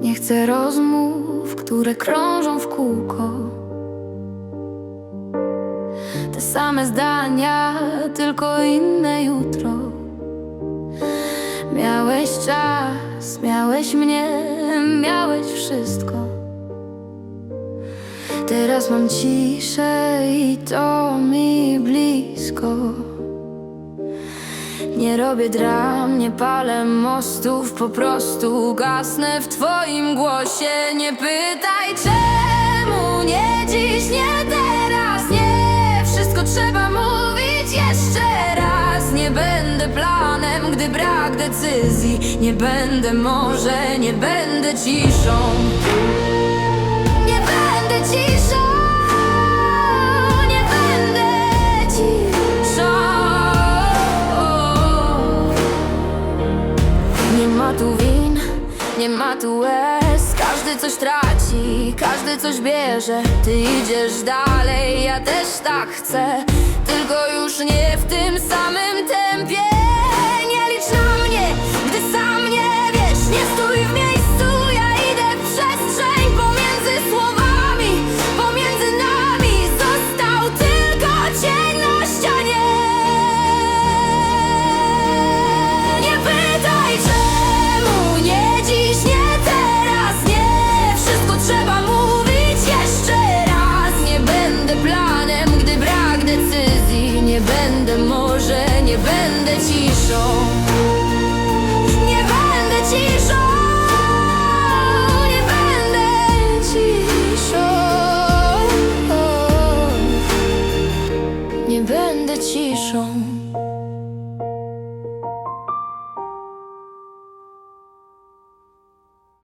Nie chcę rozmów, które krążą w kółko. Te same zdania, tylko inne jutro. Miałeś czas, miałeś mnie, miałeś wszystko. Teraz mam ciszę i to mi blisko. Nie robię dram, nie palę mostów, po prostu gasnę w twoim głosie. Nie pytaj czemu, nie dziś, nie teraz, nie. Wszystko trzeba mówić jeszcze raz. Nie będę planem, gdy brak decyzji. Nie będę może, nie będę ciszą. Nie będę ciszą, Nie ma tu win, nie ma tu łez. Każdy coś traci, każdy coś bierze. Ty idziesz dalej, ja też tak chcę. Tylko już nie w tym samym 其中。